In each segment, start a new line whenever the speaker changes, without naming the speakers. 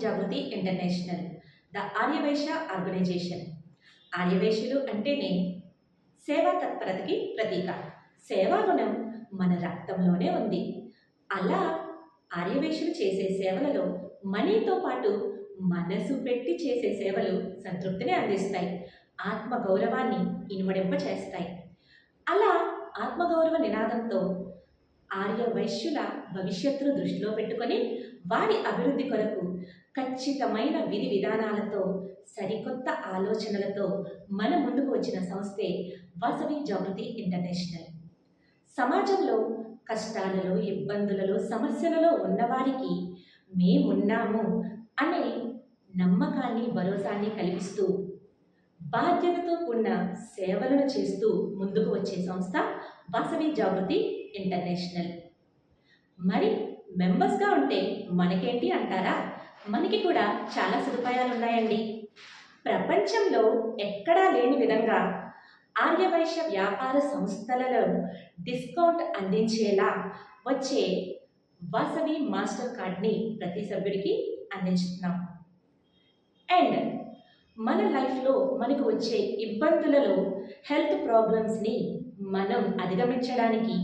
Jagruti international the Aryavaishya organisation ఆర్యవైశ్యులు అంటేనే సేవా తత్పరతకి ప్రతీక. సేవాగుణం మన రక్తంలోనే ఉంది. అలా ఆర్యవైశ్యులు చేసే సేవలలో మనీతో పాటు మనసు పెట్టి చేసే సేవలు సంతృప్తిని అందిస్తాయి. ఆత్మ గౌరవాన్ని ఇనుమడింప చేస్తాయి అలా ఆత్మగౌరవ నినాదంతో ఆర్య వైశ్యుల భవిష్యత్తును దృష్టిలో పెట్టుకొని వారి అభివృద్ధి కొరకు ఖచ్చితమైన విధి విధానాలతో సరికొత్త ఆలోచనలతో మన ముందుకు వచ్చిన సంస్థే వాసవి జాగృతి ఇంటర్నేషనల్. సమాజంలో కష్టాలలో ఇబ్బందులలో సమస్యలలో ఉన్నవారికి మేమున్నాము అనే నమ్మకాన్ని భరోసాన్ని కల్పిస్తూ బాధ్యతతో కూడిన సేవలను చేస్తూ ముందుకు వచ్చే సంస్థ వాసవి జాగృతి ఇంటర్నేషనల్. మరి మెంబర్స్గా ఉంటే మనకేంటి అంటారా? మనకి కూడా చాలా సదుపాయాలు ఉన్నాయండి ప్రపంచంలో ఎక్కడా లేని విధంగా ఆర్యవైశ్య వ్యాపార సంస్థలలో డిస్కౌంట్ అందించేలా వచ్చే వాసవి మాస్టర్ కార్డ్ని ప్రతి సభ్యుడికి అందించుతున్నాం. అండ్ మన లైఫ్లో మనకు వచ్చే ఇబ్బందులలో హెల్త్ ప్రాబ్లమ్స్ని మనం అధిగమించడానికి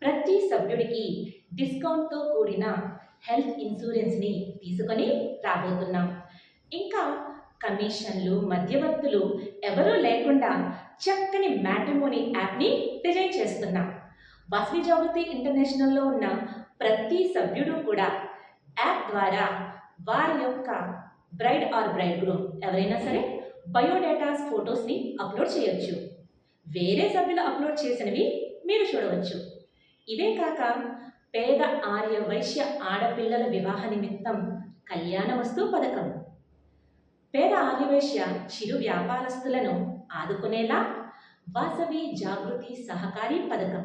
ప్రతి సభ్యుడికి డిస్కౌంట్తో కూడిన హెల్త్ ఇన్సూరెన్స్ని తీసుకొని రాబోతున్నాం. ఇంకా కమిషన్లు మధ్యవర్తులు ఎవరూ లేకుండా చక్కని మ్యాట్రిమోనీ యాప్ని డిజైన్ చేస్తున్నాం. వాసవి జాగృతి ఇంటర్నేషనల్లో ఉన్న ప్రతి సభ్యుడు కూడా యాప్ ద్వారా వారి యొక్క బ్రైడ్ ఆర్ బ్రైడ్ గ్రూమ్ ఎవరైనా సరే బయోడేటాస్ ఫొటోస్ని అప్లోడ్ చేయొచ్చు. వేరే సభ్యులు అప్లోడ్ చేసినవి మీరు చూడవచ్చు. ఇవే కాక పేద ఆర్య వైశ్య ఆడపిల్లల వివాహ నిమిత్తం కళ్యాణ వస్తు పథకం. పేద ఆర్యవైశ్య చిరు వ్యాపారస్తులను ఆదుకునేలా వాసవి జాగృతి సహకారి పథకం.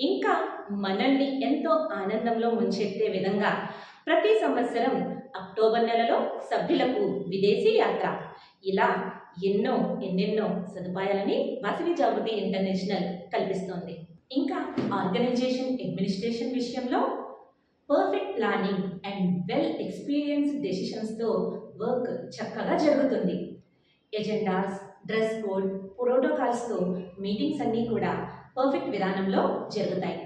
ఇంకా మనల్ని ఎంతో ఆనందంలో ముంచెత్తే విధంగా ప్రతి సంవత్సరం అక్టోబర్ నెలలో సభ్యులకు విదేశీ యాత్ర. ఇలా ఎన్నో ఎన్నెన్నో సదుపాయాలని వాసవి జాగృతి ఇంటర్నేషనల్ కల్పిస్తోంది. ఇంకా ఆర్గనైజేషన్ అడ్మినిస్ట్రేషన్ విషయంలో perfect planning and well experience డెసిషన్స్తో work చక్కగా జరుగుతుంది. ఎజెండాస్ డ్రెస్ కోడ్ ప్రోటోకాల్స్తో మీటింగ్స్ అన్నీ కూడా పర్ఫెక్ట్ విధానంలో జరుగుతాయి.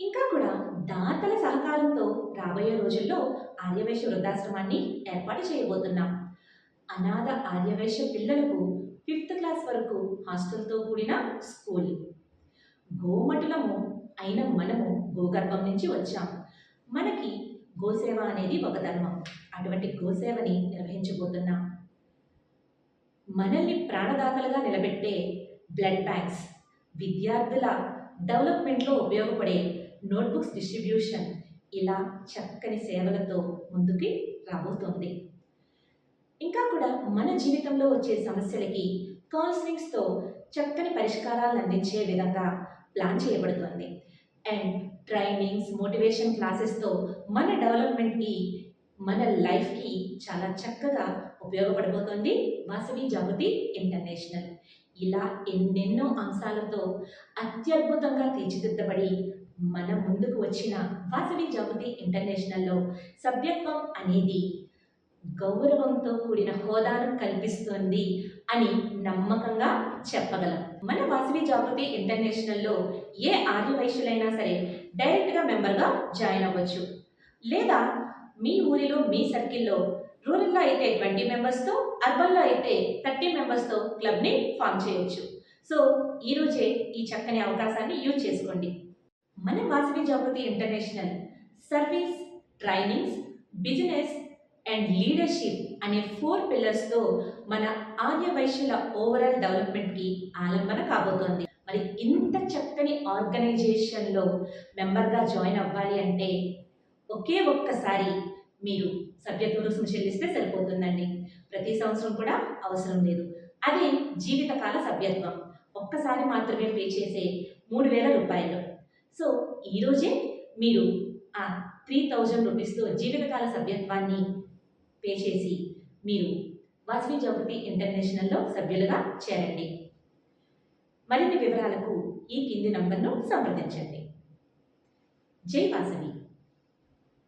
ఇంకా కూడా దాతల సహకారంతో రాబోయే రోజుల్లో ఆర్యవైశ్య వృద్ధాశ్రమాన్ని ఏర్పాటు చేయబోతున్నాం. అనాథ ఆర్యవైశ్య పిల్లలకు ఫిఫ్త్ క్లాస్ వరకు హాస్టల్తో కూడిన స్కూల్. గోమటులము అయిన మనము గోగర్భం నుంచి వచ్చాం మనకి గోసేవ అనేది ఒక ధర్మం. అటువంటి గోసేవని నిర్వహించబోతున్నాం. మనల్ని ప్రాణదాతలుగా నిలబెట్టే బ్లడ్ బ్యాంక్స్ విద్యార్థుల డెవలప్మెంట్లో ఉపయోగపడే నోట్బుక్స్ డిస్ట్రిబ్యూషన్ ఇలా చక్కని సేవలతో ముందుకి రాబోతోంది. ఇంకా కూడా మన జీవితంలో వచ్చే సమస్యలకి కౌన్సిలింగ్స్తో చక్కని పరిష్కారాలను అందించే విధంగా ప్లాన్ చేయబడుతోంది. అండ్ ట్రైనింగ్స్ మోటివేషన్ క్లాసెస్తో మన డెవలప్మెంట్కి మన లైఫ్కి చాలా చక్కగా ఉపయోగపడబోతోంది వాసవి జాగృతి ఇంటర్నేషనల్ ఇలా ఎన్నెన్నో అంశాలతో అత్యద్భుతంగా తీర్చిదిద్దబడి మన ముందుకు వచ్చిన వాసవి జాగృతి ఇంటర్నేషనల్లో సభ్యత్వం అనేది గౌరవంతో కూడిన హోదాను కల్పిస్తుంది అని నమ్మకంగా చెప్పగలం. మన వాసవి జాగృతి ఇంటర్నేషనల్లో ఏ ఆర్యవైశ్యులైనా సరే డైరెక్ట్గా మెంబర్గా జాయిన్ అవ్వచ్చు. లేదా మీ ఊరిలో మీ సర్కిల్లో రూరల్లో అయితే ట్వంటీ మెంబర్స్తో అర్బన్లో అయితే థర్టీ మెంబర్స్తో క్లబ్ని ఫామ్ చేయొచ్చు. సో ఈరోజే ఈ చక్కని అవకాశాన్ని యూజ్ చేసుకోండి. మన Vasavi Jagruti international service trainings business and leadership అనే ఫోర్ పిల్లర్స్తో మన ఆర్య వైశ్యుల ఓవరాల్ డెవలప్మెంట్కి ఆలంబన కాబోతోంది. మరి ఇంత చక్కని ఆర్గనైజేషన్లో మెంబర్గా జాయిన్ అవ్వాలి అంటే ఒకే ఒక్కసారి మీరు సభ్యత్వ రుసుము చెల్లిస్తే సరిపోతుందండి. ప్రతి సంవత్సరం కూడా అవసరం లేదు. అది జీవితకాల సభ్యత్వం. ఒక్కసారి మాత్రమే పే చేసే మూడు వేల రూపాయలు. సో ఈరోజే మీరు ఆ త్రీ థౌజండ్ రూపీస్తో జీవితకాల సభ్యత్వాన్ని పే చేసి మీరు వాసవి జాగృతి ఇంటర్నేషనల్లో సభ్యులుగా చేరండి. మరిన్ని వివరాలకు ఈ కింది నంబర్ను సంప్రదించండి. జై వాసవి.